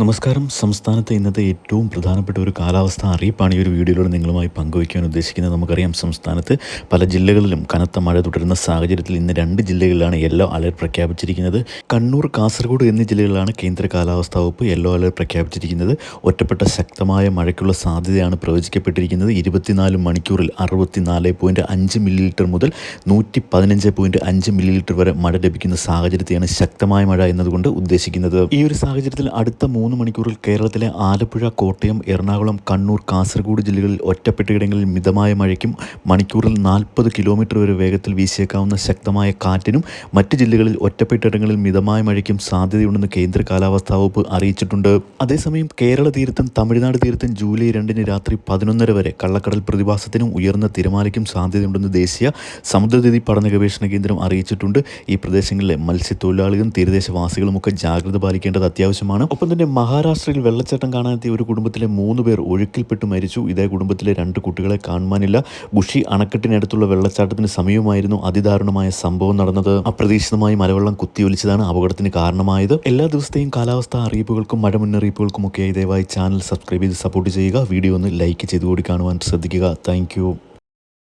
നമസ്കാരം. സംസ്ഥാനത്തെ ഇന്നത്തെ ഏറ്റവും പ്രധാനപ്പെട്ട ഒരു കാലാവസ്ഥ അറിയിപ്പാണ് ഈ ഒരു വീഡിയോയിലൂടെ നിങ്ങളുമായി പങ്കുവയ്ക്കാൻ ഉദ്ദേശിക്കുന്നത്. നമുക്കറിയാം സംസ്ഥാനത്ത് പല ജില്ലകളിലും കനത്ത മഴ തുടരുന്ന സാഹചര്യത്തിൽ ഇന്ന് രണ്ട് ജില്ലകളിലാണ് യെല്ലോ അലർട്ട് പ്രഖ്യാപിച്ചിരിക്കുന്നത്. കണ്ണൂർ കാസർഗോഡ് എന്നീ ജില്ലകളിലാണ് കേന്ദ്ര കാലാവസ്ഥാ വകുപ്പ് യെല്ലോ അലർട്ട് പ്രഖ്യാപിച്ചിരിക്കുന്നത്. ഒറ്റപ്പെട്ട ശക്തമായ മഴയ്ക്കുള്ള സാധ്യതയാണ് പ്രവചിക്കപ്പെട്ടിരിക്കുന്നത്. ഇരുപത്തിനാല് മണിക്കൂറിൽ അറുപത്തിനാല് പോയിന്റ് അഞ്ച് മില്ലി ലിറ്റർ മുതൽ നൂറ്റി പതിനഞ്ച് പോയിന്റ് അഞ്ച് മില്ലി ലിറ്റർ വരെ മഴ ലഭിക്കുന്ന സാഹചര്യത്തെയാണ് ശക്തമായ മഴ എന്നതുകൊണ്ട് ഉദ്ദേശിക്കുന്നത്. ഈ ഒരു സാഹചര്യത്തിൽ അടുത്ത മൂന്ന് മണിക്കൂറിൽ കേരളത്തിലെ ആലപ്പുഴ കോട്ടയം എറണാകുളം കണ്ണൂർ കാസർഗോഡ് ജില്ലകളിൽ ഒറ്റപ്പെട്ടയിടങ്ങളിൽ മിതമായ മഴയ്ക്കും മണിക്കൂറിൽ നാൽപ്പത് കിലോമീറ്റർ വരെ വേഗത്തിൽ വീശിയേക്കാവുന്ന ശക്തമായ കാറ്റിനും മറ്റ് ജില്ലകളിൽ ഒറ്റപ്പെട്ടയിടങ്ങളിൽ മിതമായ മഴയ്ക്കും സാധ്യതയുണ്ടെന്ന് കേന്ദ്ര കാലാവസ്ഥാ വകുപ്പ് അറിയിച്ചിട്ടുണ്ട്. അതേസമയം കേരള തീരത്തും തമിഴ്നാട് തീരത്തും ജൂലൈ രണ്ടിന് രാത്രി പതിനൊന്നര വരെ കള്ളക്കടൽ പ്രതിഭാസത്തിനും ഉയർന്ന തിരമാലയ്ക്കും സാധ്യതയുണ്ടെന്ന് ദേശീയ സമുദ്രതിഥി പഠന ഗവേഷണ കേന്ദ്രം അറിയിച്ചിട്ടുണ്ട്. ഈ പ്രദേശങ്ങളിലെ മത്സ്യത്തൊഴിലാളികളും തീരദേശവാസികളും ഒക്കെ ജാഗ്രത പാലിക്കേണ്ടത് അത്യാവശ്യമാണ്. ഒപ്പം തന്നെ മഹാരാഷ്ട്രയിൽ വെള്ളച്ചാട്ടം കാണാനെത്തിയ ഒരു കുടുംബത്തിലെ മൂന്ന് പേർ ഒഴുക്കിൽപ്പെട്ട് മരിച്ചു. ഇതേ കുടുംബത്തിലെ രണ്ട് കുട്ടികളെ കാണുവാനില്ല. ബുഷി അണക്കെട്ടിനടുത്തുള്ള വെള്ളച്ചാട്ടത്തിന് സമീപമായിരുന്നു അതിദാരുണമായ സംഭവം നടന്നത്. അപ്രതീക്ഷിതമായി മലവെള്ളം കുത്തിയൊലിച്ചതാണ് അപകടത്തിന് കാരണമായത്. എല്ലാ ദിവസത്തെയും കാലാവസ്ഥാ അറിയിപ്പുകൾക്കും മഴ മുന്നറിയിപ്പുകൾക്കും ഒക്കെയായി ദയവായി ചാനൽ സബ്സ്ക്രൈബ് ചെയ്ത് സപ്പോർട്ട് ചെയ്യുക. വീഡിയോ ഒന്ന് ലൈക്ക് ചെയ്തുകൂടി കാണുവാൻ ശ്രദ്ധിക്കുക. താങ്ക്